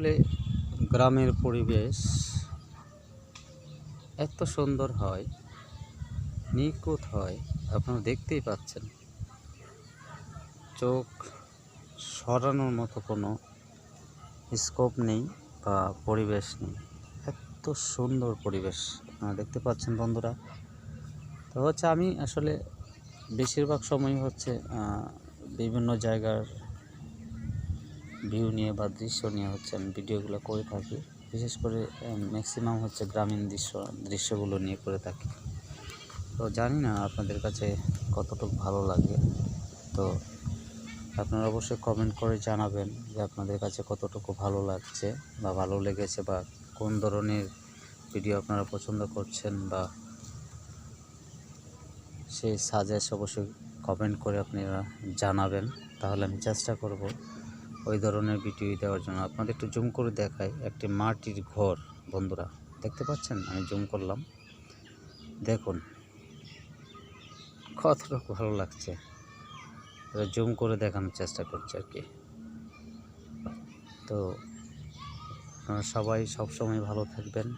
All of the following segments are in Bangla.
আসলে গ্রামের পরিবেশ এত সুন্দর হয়, নিখুঁত হয়, আপনারা দেখতেই পাচ্ছেন। চোখ সরানোর মতো কোনো স্কোপ নেই বা পরিবেশ নেই। এত সুন্দর পরিবেশ আপনারা দেখতে পাচ্ছেন বন্ধুরা। তো হচ্ছে আমি আসলে বেশিরভাগ সময় হচ্ছে বিভিন্ন জায়গার ভিউ নিয়ে বা দৃশ্য নিয়ে হচ্ছে আমি ভিডিওগুলো করে থাকি। বিশেষ করে ম্যাক্সিমাম হচ্ছে গ্রামীণ দৃশ্য, দৃশ্যগুলো নিয়ে করে থাকি। তো জানি না আপনাদের কাছে কতটুকু ভালো লাগে। তো আপনারা অবশ্যই কমেন্ট করে জানাবেন যে আপনাদের কাছে কতটুকু ভালো লাগছে বা ভালো লেগেছে বা কোন ধরনের ভিডিও আপনারা পছন্দ করছেন বা সেই সাজেস্ট অবশ্যই কমেন্ট করে আপনারা জানাবেন। তাহলে আমি চেষ্টা করব ওই ধরনের ভিডিও দেওয়ার জন্য আপনাদের একটু জুম করে দেখাই একটি মাটির ঘর, বন্ধুরা। দেখতে পাচ্ছেন? আমি জুম করলাম। দেখুন কতটুকু ভালো লাগছে। জুম করে দেখানোর চেষ্টা করছি আর কি। তো সবাই সবসময় ভালো থাকবেন,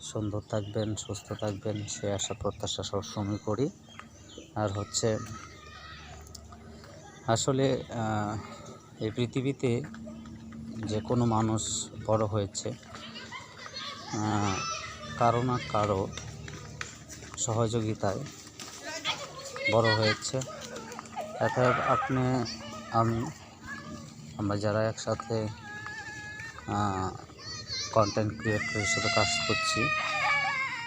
সুন্দর থাকবেন, সুস্থ থাকবেন, সে আশা প্রত্যাশা সবসময় করি। আর হচ্ছে, আসলে এই পৃথিবীতে যে কোনো মানুষ বড় হয়েছে কারও না কারও সহযোগিতায় বড় হয়েছে। অর্থাৎ আপনি, আমি, আমরা যারা একসাথে কন্টেন্ট ক্রিয়েটর হিসেবে কাজ করছি,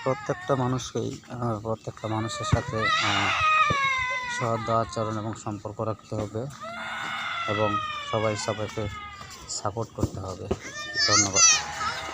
প্রত্যেকটা মানুষকেই প্রত্যেকটা মানুষের সাথে সহৃদ আচরণ এবং সম্পর্ক রাখতে হবে এবং সবাই সবাইকে সাপোর্ট করতে হবে। ধন্যবাদ।